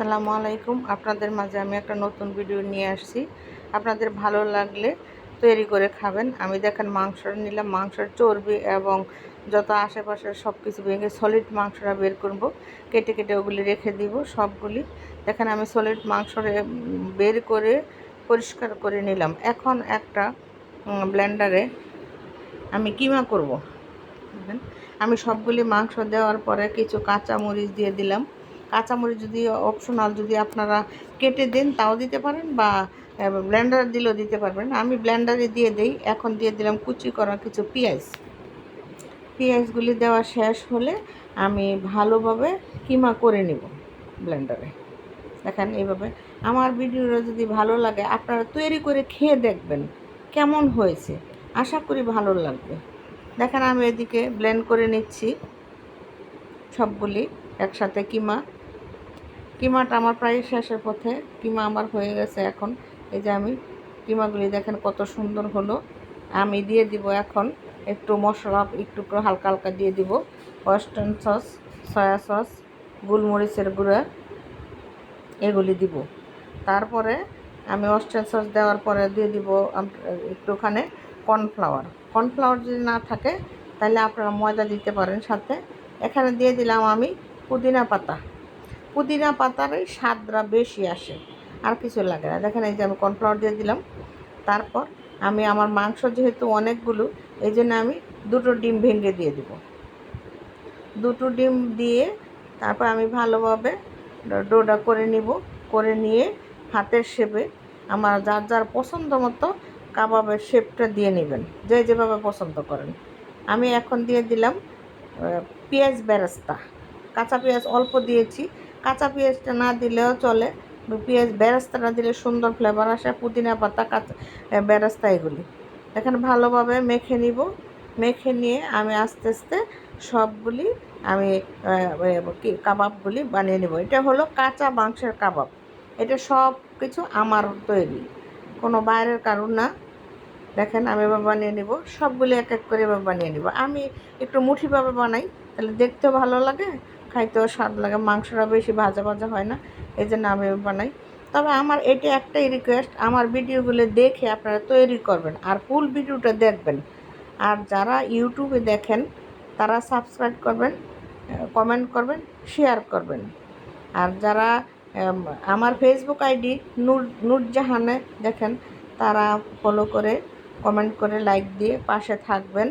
আসসালামু আলাইকুম। আপনাদের মাঝে আমি একটা নতুন ভিডিও নিয়ে আসছি। আপনাদের ভালো লাগলে তৈরি করে খাবেন। আমি দেখেন মাংস নিলাম। মাংসের চর্বি এবং যত আশেপাশের সব কিছু ভেঙে সলিড মাংসটা বের করব। কেটে কেটে ওগুলি রেখে দিব সবগুলি। দেখেন আমি সলিড মাংস বের করে পরিষ্কার করে নিলাম। এখন একটা ব্লেন্ডারে আমি কিমা করব? আমি সবগুলি মাংস দেওয়ার পরে কিছু কাঁচা মরিচ দিয়ে দিলাম। কাঁচামরিচ যদি অপশনাল যদি আপনারা কেটে দেন, তাও দিতে পারেন বা ব্লেন্ডার দিলেও দিতে পারবেন। আমি ব্লেন্ডারে দিয়ে দিই, এখন দিয়ে দিলাম কুচি করা কিছু পেঁয়াজ। পেঁয়াজগুলি দেওয়া শেষ হলে আমি ভালোভাবে কিমা করে নিব ব্লেন্ডারে দেখেন এইভাবে। আমার ভিডিওটা যদি ভালো লাগে, আপনারা তৈরি করে খেয়ে দেখবেন কেমন হয়েছে। আশা করি ভালো লাগবে। দেখেন আমি এদিকে ব্লেন্ড করে নিচ্ছি সবগুলি, একসাথে কিমা। কিমাটা আমার প্রায় শেষের পথে, কিমা আমার হয়ে গেছে এখন। এই যে আমি, কিমাগুলি দেখেন কত সুন্দর হলো। আমি দিয়ে দিব এখন একটু মশলা, একটু হালকা হালকা দিয়ে দিব। ওয়েস্টার্ন সস সয়া সস গোলমরিচের গুঁড়া, এগুলি দিব। তারপরে আমি ওয়েস্টার্ন সস দেওয়ার পরে দিয়ে দিব একটুখানি কর্নফ্লাওয়ার কর্নফ্লাওয়ার যদি না থাকে, তাহলে আপনারা ময়দা দিতে পারেন সাথে। এখানে দিয়ে দিলাম আমি পুদিনা পাতা। পুদিনা পাতার এই স্বাদটা বেশি আসে, আর কিছু লাগে না। দেখেন এই যে আমি কর্নফ্লাওয়ার দিয়ে দিলাম, তারপর আমি আমার মাংস যেহেতু অনেকগুলো, এই জন্য আমি দুটো ডিম ভেঙে দিয়ে দিব। দুটো ডিম দিয়ে তারপর আমি ভালোভাবে ডো- ডোটা করে নিব, করে নিয়ে হাতের শেপে আমার যার যার পছন্দ মতো কাবাবের শেপটা দিয়ে নেবেন, যে যেভাবে পছন্দ করেন। আমি এখন দিয়ে দিলাম পেঁয়াজ বেরেস্তা। কাঁচা পেঁয়াজ অল্প দিয়েছি কাঁচা পেঁয়াজটা না দিলেও চলে। পেঁয়াজ বেরেস্তাটা দিলে সুন্দর ফ্লেভার আসে। পুদিনা পাতা, কাঁচা বেরেস্তা এগুলি। এখন ভালোভাবে মেখে নিব। মেখে নিয়ে আমি আস্তে আস্তে সবগুলি আমি কি, কাবাবগুলি বানিয়ে নেব। এটা হলো কাঁচা মাংসের কাবাব। এটা সব কিছু আমার তৈরি। কোনো বাইরের কারণ না। দেখেন আমি এবার বানিয়ে নিব। সবগুলি এক এক করে এবার বানিয়ে নিব। আমি একটু মুঠিভাবে বানাই, তাহলে দেখতেও ভালো লাগে খাইতেও স্বাদ লাগে, মাংসটা বেশি ভাজা ভাজা হয় না, এই জন্য আমি বানাই। তবে আমার এটা একটাই রিকোয়েস্ট আমার ভিডিওগুলো দেখে আপনারা তৈরি করবেন আর ফুল ভিডিওটা দেখবেন। আর যারা ইউটিউবে দেখেন, তারা সাবস্ক্রাইব করবেন কমেন্ট করবেন শেয়ার করবেন। আর যারা আমার ফেসবুক আইডি নূর নূরজাহানে দেখেন, তারা ফলো করে কমেন্ট করে লাইক দিয়ে পাশে থাকবেন।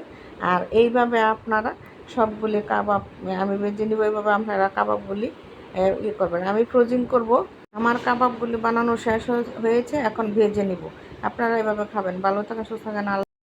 আর এইভাবে আপনারা সবগুলি কাবাব, আমি বেজে নিব, এভাবে আপনারা কাবাবগুলি ইয়ে করবেন। আমি ফ্রোজিং করব। আমার কাবাবগুলি বানানো শেষ হয়ে- হয়েছে, এখন ভেজে নিব। আপনারা এভাবে খাবেন। ভালো থাকেন, সুস্থ থাকেন